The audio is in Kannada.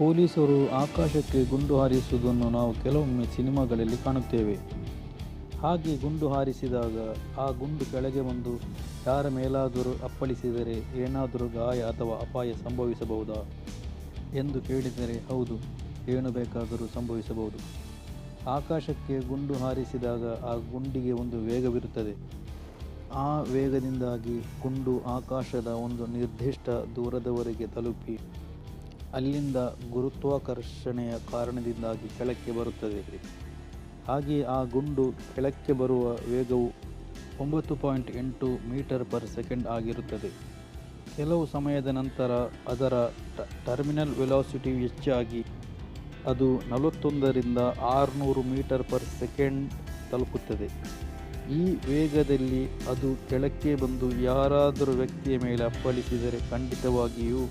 ಪೊಲೀಸರು ಆಕಾಶಕ್ಕೆ ಗುಂಡು ಹಾರಿಸುವುದನ್ನು ನಾವು ಕೆಲವೊಮ್ಮೆ ಸಿನಿಮಾಗಳಲ್ಲಿ ಕಾಣುತ್ತೇವೆ. ಹಾಗೆ ಗುಂಡು ಹಾರಿಸಿದಾಗ ಆ ಗುಂಡು ಕೆಳಗೆ ಬಂದು ಯಾರ ಮೇಲಾದರೂ ಅಪ್ಪಳಿಸಿದರೆ ಏನಾದರೂ ಗಾಯ ಅಥವಾ ಅಪಾಯ ಸಂಭವಿಸಬಹುದಾ? ಎಂದು ಕೇಳಿದರೆ ಹೌದು, ಏನು ಬೇಕಾದರೂ ಸಂಭವಿಸಬಹುದು. ಆಕಾಶಕ್ಕೆ ಗುಂಡು ಹಾರಿಸಿದಾಗ ಆ ಗುಂಡಿಗೆ ಒಂದು ವೇಗವಿರುತ್ತದೆ. ಆ ವೇಗದಿಂದಾಗಿ ಗುಂಡು ಆಕಾಶದ ಒಂದು ನಿರ್ದಿಷ್ಟ ದೂರದವರೆಗೆ ತಲುಪಿ ಅಲ್ಲಿಂದ ಗುರುತ್ವಾಕರ್ಷಣೆಯ ಕಾರಣದಿಂದಾಗಿ ಕೆಳಕ್ಕೆ ಬರುತ್ತದೆ. ಹಾಗೆ ಆ ಗುಂಡು ಕೆಳಕ್ಕೆ ಬರುವ ವೇಗವು ಒಂಬತ್ತು ಪಾಯಿಂಟ್ ಎಂಟು ಮೀಟರ್ ಪರ್ ಸೆಕೆಂಡ್ ಆಗಿರುತ್ತದೆ. ಕೆಲವು ಸಮಯದ ನಂತರ ಅದರ ಟರ್ಮಿನಲ್ ವೆಲಾಸಿಟಿ ಹೆಚ್ಚಾಗಿ ಅದು ನಲವತ್ತೊಂದರಿಂದ ಆರುನೂರು ಮೀಟರ್ ಪರ್ ಸೆಕೆಂಡ್ ತಲುಪುತ್ತದೆ. ಈ ವೇಗದಲ್ಲಿ ಅದು ಕೆಳಕ್ಕೆ ಬಂದು ಯಾರಾದರೂ ವ್ಯಕ್ತಿಯ ಮೇಲೆ ಅಪ್ಪಳಿಸಿದರೆ ಖಂಡಿತವಾಗಿಯೂ